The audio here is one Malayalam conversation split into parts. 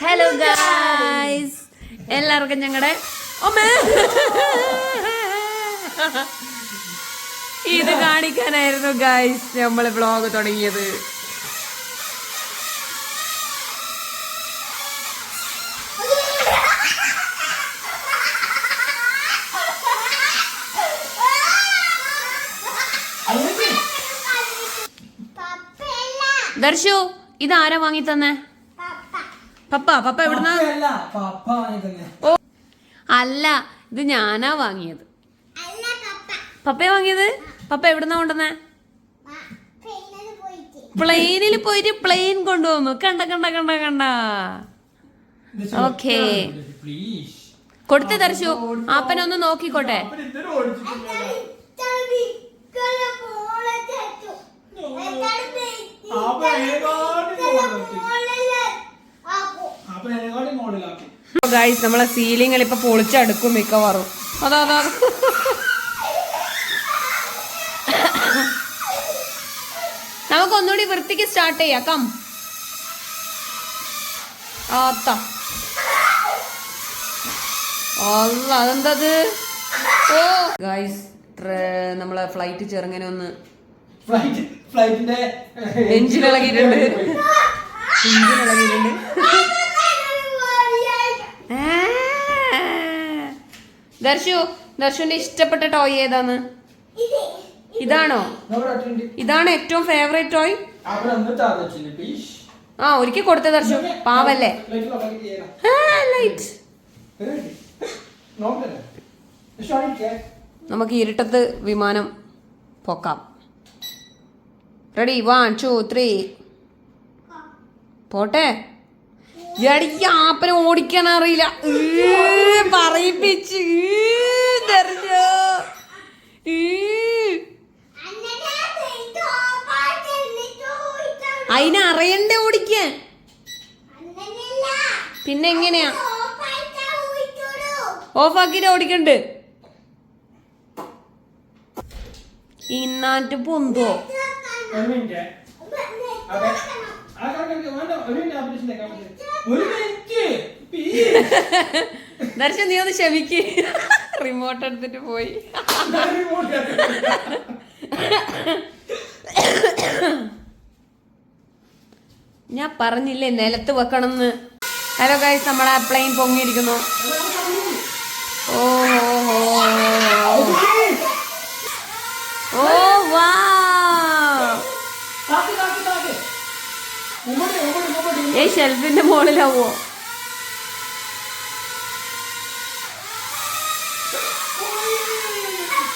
ഹലോ ഗായ്സ് എല്ലാവർക്കും ഞങ്ങളുടെ ഇത് കാണിക്കാനായിരുന്നു ഗായ്സ് നമ്മൾ വ്ളോഗ് തുടങ്ങിയത്. ദർശു ഇത് ആരാ വാങ്ങി തന്നെ പപ്പ പപ്പ എവിടുന്ന. ഓ. അല്ല ഇത് ഞാനാ വാങ്ങിയത്. പപ്പ. വാങ്ങിയത്? പപ്പ എവിടുന്നാ കൊണ്ടുവന്നേ? പ്ലെയിനിൽ പോയിട്ട്. പ്ലെയിൻ കൊണ്ടുവന്നു. കണ്ട കണ്ട കണ്ട കണ്ട. ഓക്കേ. കൊടുത്തു തരച്ചു അപ്പനൊന്ന് നോക്കിക്കോട്ടെ. ഗൈസ് നമ്മളെ സീലിംഗ് ഇപ്പൊ പൊളിച്ചടുക്കും മിക്കവാറും. അതാ അതാ. നമുക്ക് ഒന്നുകൂടി വൃത്തിക്ക് സ്റ്റാർട്ട് ചെയ്യാം. കം ആത്ത. അല്ല അതെന്തത്? ഓ. ഗൈസ് നമ്മളെ ഫ്ലൈറ്റ് ചെറുങ്ങനെ ഒന്ന് ഫ്ലൈറ്റ് ഫ്ലൈറ്റിന്റെ എഞ്ചിൻ ഇളകിയിട്ടുണ്ട്. എഞ്ചിൻ ഇളകിയിട്ടുണ്ട്. ദർശു ദർശുവിന്റെ ഇഷ്ടപ്പെട്ട ടോയ് ഏതാന്ന് ഇതാണോ? ഇതാണ് ഏറ്റവും ഫേവറേറ്റ് ടോയ് ആ ഒരിക്കൽ കൊടുത്ത ദർശു. പാവല്ലേ? നമുക്ക് ഇരുട്ടത്ത് വിമാനം പൊക്കാം. റെഡി വൺ ടു ത്രീ പോട്ടെ? എടിക്ക് ആപ്പനെ ഓടിക്കാൻ അറിയില്ല. പറയിപ്പിച്ച്. അതിനെ അറിയണ്ടേ ഓടിക്കാൻ? പിന്നെ എങ്ങനെയാ? ഓഫാക്കിട്ട് ഓടിക്കണ്ട്. ഇന്നാറ്റ് പൊന്തോ? ആ കാണിക്ക് വേണ്ട ഒരു മിനിറ്റ് ആപ്പറേഷൻ ഒരു മിനിറ്റ് പ്ലീസ് ദർശൻ നീ ഒന്ന് ക്ഷമിക്ക്. റിമോട്ട് എടുത്തിട്ട് പോയി. ഞാൻ പറഞ്ഞില്ലേ നിലത്ത് വെക്കണമെന്ന് ഹലോ ഗൈസ് നമ്മളെ പ്ലെയിൻ പൊങ്ങിയിരിക്കുന്നു. ഓ ഹോ ഓ, ഏ ഷെൽഫിന്റെ മുകളിലാവോ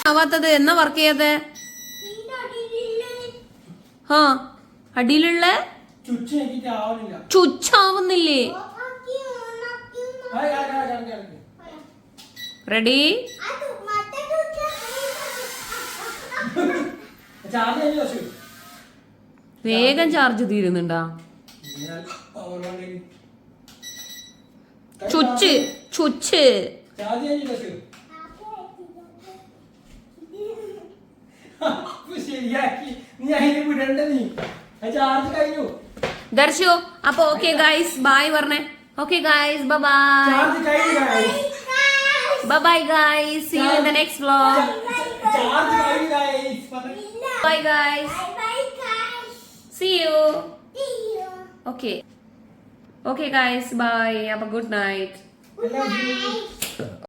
ആവാത്തത് എന്നാ വർക്ക് ചെയ്യാതെ ആ അടിയിലുള്ള ചുച്ചാവുന്നില്ലേ? റെഡി ചാർജ് വേഗം ചാർജ് തീരുന്നുണ്ടാ? ചുച്ച് ചുച്ച്. ദർശു അപ്പൊ ഓക്കെ ഗായ്സ് ബൈ പറഞ്ഞേ. Okay guys bye bye guys see you in the next vlog. Bye guys see you okay okay guys bye അപ്പൊ ഗുഡ് നൈറ്റ്.